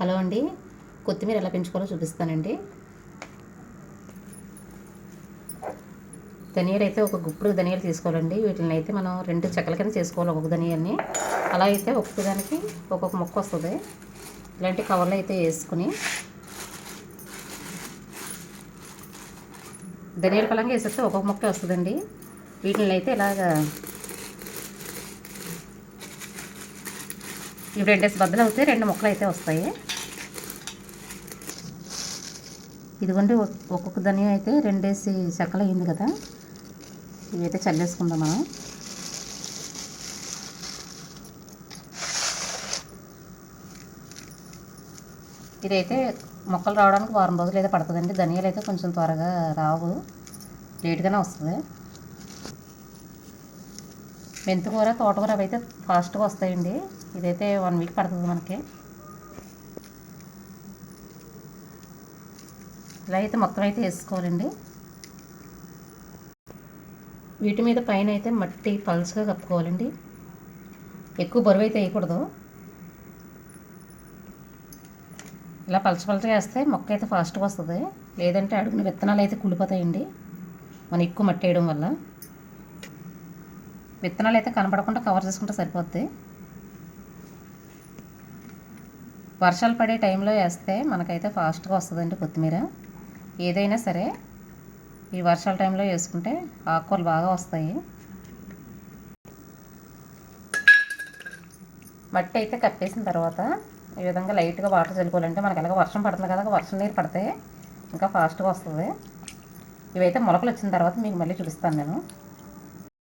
Hello అండి. కొత్తిమీర ఎలా పెంచుకోవాలో చూపిస్తానండి. ధనియాలు అయితే ఒక గుప్పుడు ధనియాలు తీసుకోవాలండి. వీటిని అయితే మనం రెండు చెక్కల కింద చేసుకోవాలి ఒక్కొక్క ధనియాల్ని అలా అయితే ఒక్కొక్క దానికి ఒక్కొక్క మొక్క వస్తుంది. ఇలాంటి కవర్లు అయితే వేసుకుని ధనియాల పలంగా వేసేస్తే ఒక్కొక్క మొక్క వస్తుందండి. వీటిని అయితే ఇలాగా ఇవి రెండేసి బద్దలు అవుతాయి. రెండు మొక్కలు అయితే వస్తాయి. ఇదిగోండి ఒ- ఒక్కొక్క ధనియా అయితే రెండేసి చెక్కలు అయింది కదా. ఇవైతే చల్లేసుకుందాం మనం. ఇదైతే మొక్కలు రావడానికి వారం రోజులు అయితే పడుతుందండి. ధనియాలు అయితే కొంచెం త్వరగా రావు. లేట్గానే వస్తుంది. మెంతికూర తోటకూర అవి అయితే ఫాస్ట్గా వస్తాయండి. ఇదైతే వన్ వీక్ పడుతుంది మనకి. ఇలా అయితే మొత్తం అయితే వేసుకోవాలండి. వీటి మీద పైన అయితే మట్టి పల్స్గా కప్పుకోవాలండి. ఎక్కువ బరువు అయితే వేయకూడదు. ఇలా పలచ పలచగా వేస్తే మొక్క అయితే ఫాస్ట్గా వస్తుంది. లేదంటే అడుగున విత్తనాలు అయితే కుళ్ళిపోతాయండి. మనం ఎక్కువ మట్టి వేయడం వల్ల. విత్తనాలు అయితే కనపడకుండా కవర్ చేసుకుంటే సరిపోద్ది. వర్షాలు పడే టైంలో వేస్తే మనకైతే ఫాస్ట్గా వస్తుందండి కొత్తిమీర. ఏదైనా సరే ఈ వర్షాల టైంలో వేసుకుంటే ఆకుకూరలు బాగా వస్తాయి. మట్టి అయితే కప్పేసిన తర్వాత ఈ విధంగా లైట్గా వాటర్ చల్లుకోవాలంటే మనకి ఎలాగో వర్షం పడుతుంది కదా వర్షం నీరు పడితే ఇంకా ఫాస్ట్గా వస్తుంది. ఇవైతే మొలకలు వచ్చిన తర్వాత మీకు మళ్ళీ చూపిస్తాను నేను.